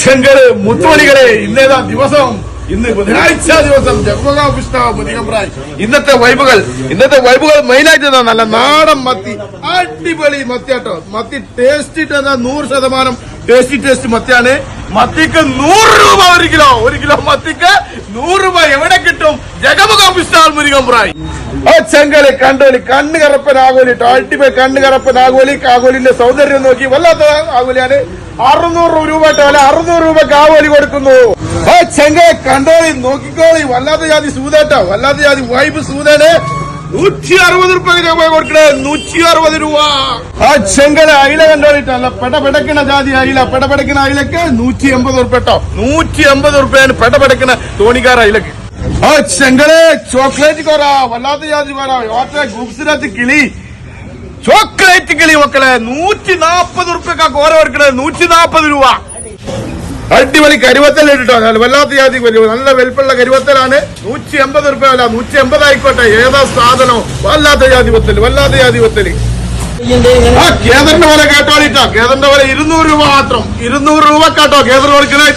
ചെങ്കൽ മുത്തുമണികളെ ഇന്നേതാ ദിവസം. ഇന്ന് ബുധനാഴ്ച ദിവസം ജഗമകാപുഷ്ടായി ഇന്നത്തെ വൈബുകൾ ഇന്നത്തെ വൈബുകൾ മെയിനായിട്ട് നല്ല നാടൻ മത്തി. അടിപൊളി മത്തിയാട്ടോ മത്തി ടേസ്റ്റ് എന്താ നൂറ് ശതമാനം. ടേസ്റ്റി ടേസ്റ്റ് മത്തിയാണ്. മത്തിക്ക് നൂറ് രൂപ ഒരു കിലോ. ഒരു കിലോ മത്തിക്ക് നൂറ് രൂപ എവിടെ കിട്ടും? ജഗമകാപുഷ്ടാൽ മുരുകമ്പ്രായി ഓ ചെങ്കൽ കണ്ടോലി കണ്ണ് ട്ടോ അടിപൊളി കണ്ണ് കറപ്പൻ ആകോലി ആകോലിന്റെ സൗന്ദര്യം നോക്കി വല്ലാത്ത ആകോലിയാണ് അറുന്നൂറ് രൂപ ട്ടോ അല്ലെ? അറുന്നൂറ് രൂപക്ക് ആകോലി കൊടുക്കുന്നു. ഓ ചെങ്കലെ കണ്ടോളി നോക്കിക്കോളി വല്ലാത്ത ജാതി സൂതേട്ടാ വല്ലാത്ത ജാതി വൈബ് സൂതാണ് നൂറ്റി അറുപത് രൂപ കൊടുക്കണേ. നൂറ്റി അറുപത് രൂപ. ആ ചെങ്കല അയില കണ്ടോളിട്ടല്ല പെടപെടക്കണ ജാതി അയില പെടപെടക്കണ അയിലക്ക് നൂറ്റി എൺപത് രൂപ കേട്ടോ. നൂറ്റി എൺപത് രൂപയാണ് പെടപെടക്കണ തോണിക്കാർ അയിലക്ക്. ആ ചെങ്കലെ ചോക്ലേറ്റ് കൊറ വല്ലാത്ത ജാതി കൊറ ഓട്ടെ ഗുപ്സിനകത്ത് കിളി. ചോക്ലേറ്റ് കിളി മക്കളെ നൂറ്റി നാപ്പത് ഉറുപ്പ്യക്കാ കോര കൊടുക്കണേ. നൂറ്റി നാപ്പത് രൂപ. അടിപൊളി കരുവത്തൽ ഇട്ടോ. വല്ലാത്ത ജാതി നല്ല വെൽപ്പുള്ള കരുവത്തലാണ്. നൂറ്റി എൺപത് റുപ്യ അല്ല നൂറ്റി എൺപത് ആയിക്കോട്ടെ. ഏതാ സാധനം? വല്ലാത്ത ജാതി വത്തൽ. വല്ലാത്ത ജാതി വത്തൽ. ആ കേന്ദ്രന്റെ വില കേട്ടോളിട്ടോ. കേന്ദ്രന്റെ വില ഇരുന്നൂറ് രൂപ മാത്രം. ഇരുന്നൂറ് രൂപ കേട്ടോ. കേന്ദ്രം കൊടുക്കണേ.